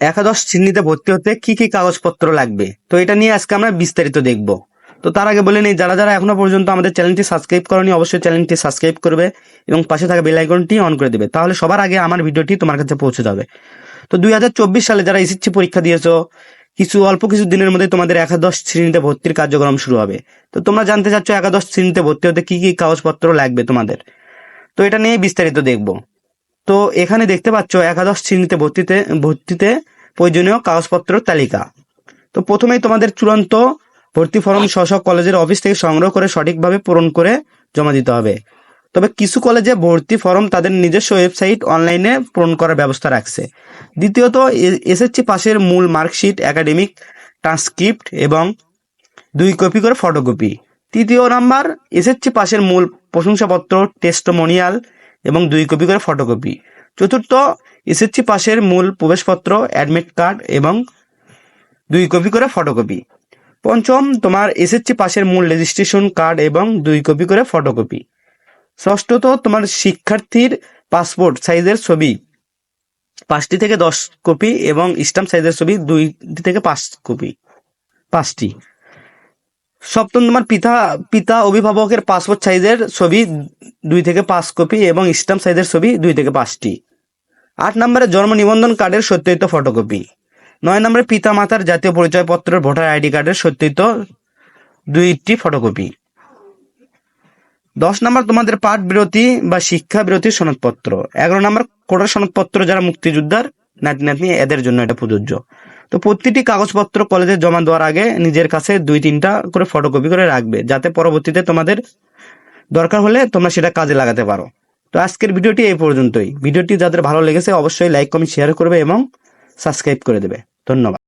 একাদশ শ্রেণীতে ভর্তি হতে কি কি কাগজপত্র লাগবে? তো এটা নিয়ে আজকে আমরা বিস্তারিত দেখব। তো তার আগে বলে নিই, যারা যারা এখনও পর্যন্ত আমাদের চ্যানেলটি সাবস্ক্রাইব করেনি, অবশ্যই চ্যানেলটি সাবস্ক্রাইব করবে এবং পাশে থাকা বেল আইকনটি অন করে দেবে, তাহলে সবার আগে আমার ভিডিওটি তোমার কাছে পৌঁছে যাবে। তো দুই হাজার চব্বিশ সালে যারা এসএসসি পরীক্ষা দিয়েছ, কিছু অল্প কিছু দিনের মধ্যে তোমাদের একাদশ শ্রেণীতে ভর্তির কার্যক্রম শুরু হবে। তো তোমরা জানতে চাচ্ছ একাদশ শ্রেণীতে ভর্তি হতে কি কি কাগজপত্র লাগবে তোমাদের? তো এটা নিয়ে বিস্তারিত দেখব। তো এখানে দেখতে পাচ্ছ একাদশ শ্রেণীতে ভর্তিতে ভর্তিতে প্রয়োজনীয় কাগজপত্র তালিকা। তো প্রথমেই তোমাদের চূড়ান্ত ভর্তি ফর্ম স্ব কলেজের অফিস থেকে সংগ্রহ করে সঠিকভাবে পূরণ করে জমা দিতে হবে। তবে কিছু কলেজে ভর্তি ফর্ম তাদের নিজস্ব ওয়েবসাইট অনলাইনে পূরণ করার ব্যবস্থা রাখছে। দ্বিতীয়ত এসএসসি পাশের মূল মার্কশিট, একাডেমিক ট্রান্সক্রিপ্ট এবং দুই কপি করে ফটোকপি। তৃতীয় নাম্বার, এসএসসি পাশের মূল প্রশংসাপত্র, টেস্টমোনিয়াল এবং দুই কপি করে ফটোকপি চতুর্থ এসএসসি পাশের মূল প্রবেশপত্র অ্যাডমিট কার্ড এবং দুই কপি করে ফটোকপি পঞ্চম, তোমার এসএসসি পাশের মূল রেজিস্ট্রেশন কার্ড এবং দুই কপি করে ফটোকপি ষষ্ঠত, তোমার শিক্ষার্থীর পাসপোর্ট সাইজের ছবি। পাঁচটি থেকে দশ কপি এবং স্ট্যাম্প সাইজের ছবি দুই থেকে পাঁচ কপি। পাঁচটি। সপ্তম তোমার পিতা পিতা অভিভাবকের পাসপোর্ট সাইজের ছবি দুই থেকে পাঁচ কপি এবং স্ট্যাম্প সাইজের ছবি দুই থেকে পাঁচটি। আট নম্বরে জন্ম নিবন্ধন কার্ডের সত্যায়িত ফটোকপি নয় নম্বরে পিতা মাতার জাতীয় পরিচয়পত্রের ভোটার আইডি কার্ডের সত্যায়িত দুইটি ফটোকপি দশ নম্বর তোমাদের পাঠ বিরতি বা শিক্ষা বিরতির সনদপত্র। এগারো নম্বর কোটার সনদপত্র যারা মুক্তিযোদ্ধার নাতি নাতনি এদের জন্য এটা প্রযোজ্য। তো প্রতিটি কাগজপত্র কলেজে জমা দেওয়ার আগে নিজের কাছে দুই, তিনটা করে ফটোকপি করে রাখবে, যাতে পরবর্তীতে তোমাদের দরকার হলে তোমরা সেটা কাজে লাগাতে পারো। তো আজকের ভিডিওটি এই পর্যন্তই। ভিডিওটি যাদের ভালো লেগেছে, অবশ্যই লাইক কমেন্ট শেয়ার করবে এবং সাবস্ক্রাইব করে দেবে। ধন্যবাদ।